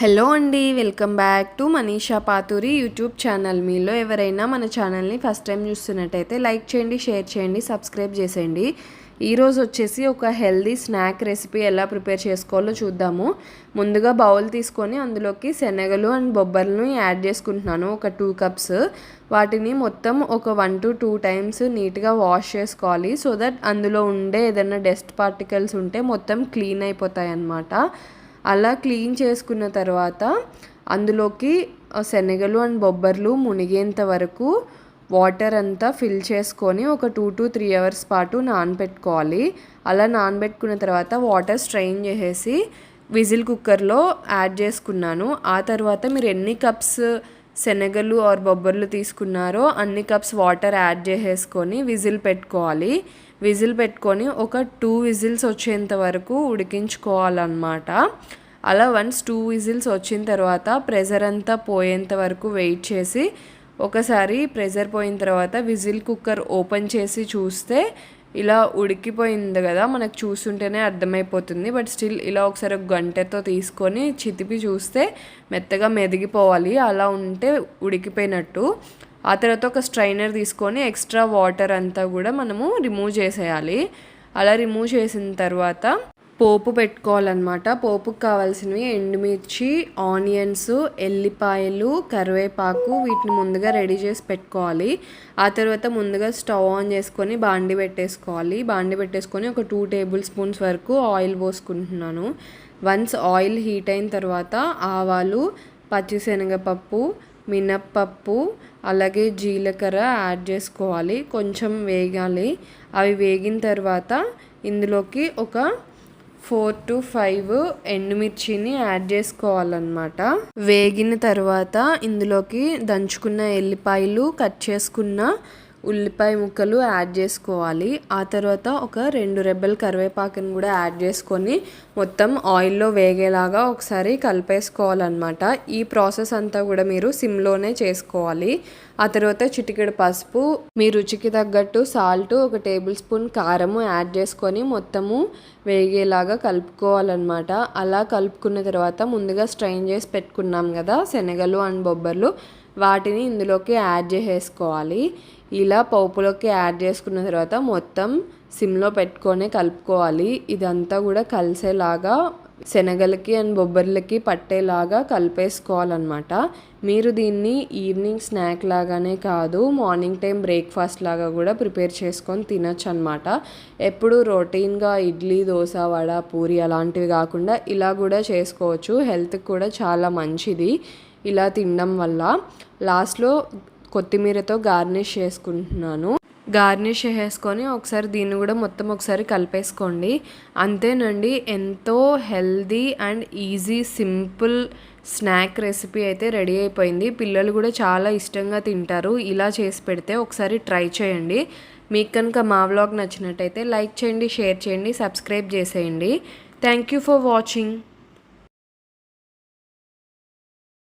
Hello అండి welcome back to Manisha Pathuri YouTube channel. మీలో ఎవరైనా మన ఛానల్ని ఫస్ట్ టైం చూస్తున్నట్టయితే లైక్ చేయండి షేర్ చేయండి సబ్స్క్రైబ్ చేసేయండి. ఈరోజు వచ్చేసి ఒక హెల్దీ స్నాక్ రెసిపీ ఎలా ప్రిపేర్ చేసుకోవాలో చూద్దాము. ముందుగా బౌల్ తీసుకొని అందులోకి శనగలు అండ్ బొబ్బర్లను యాడ్ చేసుకుంటున్నాను ఒక టూ కప్స్. వాటిని మొత్తం ఒక వన్ టు టూ టైమ్స్ నీట్గా వాష్ చేసుకోవాలి సో దట్ అందులో ఉండే ఏదైనా డస్ట్ పార్టికల్స్ ఉంటే మొత్తం క్లీన్ అయిపోతాయి అన్నమాట అలా క్లీన్ చేసుకున్న తర్వాత అందులోకి శనగలు అండ్ బొబ్బర్లు మునిగేంత వరకు వాటర్ అంతా ఫిల్ చేసుకొని ఒక టూ టు త్రీ అవర్స్ పాటు నానబెట్టుకోవాలి. అలా నానబెట్టుకున్న తర్వాత వాటర్ స్ట్రెయిన్ చేసేసి విజిల్ కుక్కర్లో యాడ్ చేసుకున్నాను. ఆ తర్వాత మీరు ఎన్ని కప్స్ శనగలు ఆర్ బొబ్బర్లు తీసుకున్నారో అన్ని కప్స్ వాటర్ యాడ్ చేసేసుకొని విజిల్ పెట్టుకోవాలి. విజిల్ పెట్టుకొని ఒక టూ విజిల్స్ వచ్చేంత వరకు ఉడికించుకోవాలన్నమాట. అలా వన్స్ టూ విజిల్స్ వచ్చిన తర్వాత ప్రెజర్ అంతా పోయేంత వరకు వెయిట్ చేసి ఒకసారి ప్రెజర్ పోయిన తర్వాత విజిల్ కుక్కర్ ఓపెన్ చేసి చూస్తే ఇలా ఉడికిపోయింది కదా మనకు చూస్తుంటేనే అర్థమైపోతుంది. బట్ స్టిల్ ఇలా ఒకసారి ఒక గంటతో తీసుకొని చితిపి చూస్తే మెత్తగా మెదిగిపోవాలి. అలా ఉంటే ఉడికిపోయినట్టు. ఆ తర్వాత ఒక స్ట్రైనర్ తీసుకొని ఎక్స్ట్రా వాటర్ అంతా కూడా మనము రిమూవ్ చేసేయాలి. అలా రిమూవ్ చేసిన తర్వాత పోపు పెట్టుకోవాలన్నమాట. పోపుకు కావాల్సినవి ఎండుమిర్చి ఆనియన్స్ ఎల్లిపాయలు కరివేపాకు వీటిని ముందుగా రెడీ చేసి పెట్టుకోవాలి. ఆ తర్వాత ముందుగా స్టవ్ ఆన్ చేసుకొని బాండి పెట్టేసుకోవాలి. బాండి పెట్టేసుకొని ఒక టూ టేబుల్ స్పూన్స్ వరకు ఆయిల్ పోసుకుంటున్నాను. వన్స్ ఆయిల్ హీట్ అయిన తర్వాత ఆవాలు పచ్చిశనగపప్పు మినప్పప్పు అలాగే జీలకర్ర యాడ్ చేసుకోవాలి. కొంచెం వేగాలి. అవి వేగిన తర్వాత ఇందులోకి ఒక ఫోర్ టు ఫైవ్ ఎండుమిర్చిని యాడ్ చేసుకోవాలన్నమాట. వేగిన తర్వాత ఇందులోకి దంచుకున్న ఎల్లిపాయలు కట్ చేసుకున్న ఉల్లిపాయ ముక్కలు యాడ్ చేసుకోవాలి. ఆ తర్వాత ఒక రెండు రెబ్బల కరివేపాకుని కూడా యాడ్ చేసుకొని మొత్తం ఆయిల్లో వేగేలాగా ఒకసారి కలిపేసుకోవాలన్నమాట. ఈ ప్రాసెస్ అంతా కూడా మీరు సిమ్లోనే చేసుకోవాలి. ఆ తర్వాత చిటికెడు పసుపు మీ రుచికి తగ్గట్టు సాల్ట్ ఒక టేబుల్ స్పూన్ కారము యాడ్ చేసుకొని మొత్తము వేగేలాగా కలుపుకోవాలన్నమాట. అలా కలుపుకున్న తర్వాత ముందుగా స్ట్రైన్ చేసి పెట్టుకున్నాం కదా శనగలు అండ్ బొబ్బర్లు. వాటిని ఇందులోకి యాడ్ చేసేసుకోవాలి. ఇలా పప్పులోకి యాడ్ చేసుకున్న తర్వాత మొత్తం సిమ్లో పెట్టుకొని కలుపుకోవాలి. ఇదంతా కూడా కలిసేలాగా శనగలకి అండ్ బొబ్బర్లకి పట్టేలాగా కలిపేసుకోవాలన్నమాట. మీరు దీన్ని ఈవినింగ్ స్నాక్ లాగానే కాదు మార్నింగ్ టైం బ్రేక్ఫాస్ట్ లాగా కూడా ప్రిపేర్ చేసుకొని తినచ్చు అనమాట ఎప్పుడు రొటీన్గా ఇడ్లీ దోశ వడ పూరి అలాంటివి కాకుండా ఇలా కూడా చేసుకోవచ్చు. హెల్త్కి కూడా చాలా మంచిది. ఇలా తినడం వల్ల లాస్ట్లో కొత్తిమీరతో గార్నిష్ చేసుకుంటున్నాను. గార్నిష్ చేసుకొని ఒకసారి దీన్ని కూడా మొత్తం ఒకసారి కలిపేసుకోండి. అంతేనండి ఎంతో healthy and easy simple snack recipe అయితే రెడీ అయిపోయింది. పిల్లలు కూడా చాలా ఇష్టంగా తింటారు. ఇలా చేసి పెడితే ఒకసారి ట్రై చేయండి. మీకు కనుక మా వ్లాగ్ నచ్చినట్టయితే లైక్ చేయండి షేర్ చేయండి సబ్స్క్రైబ్ చేసేయండి. Thank you for watching.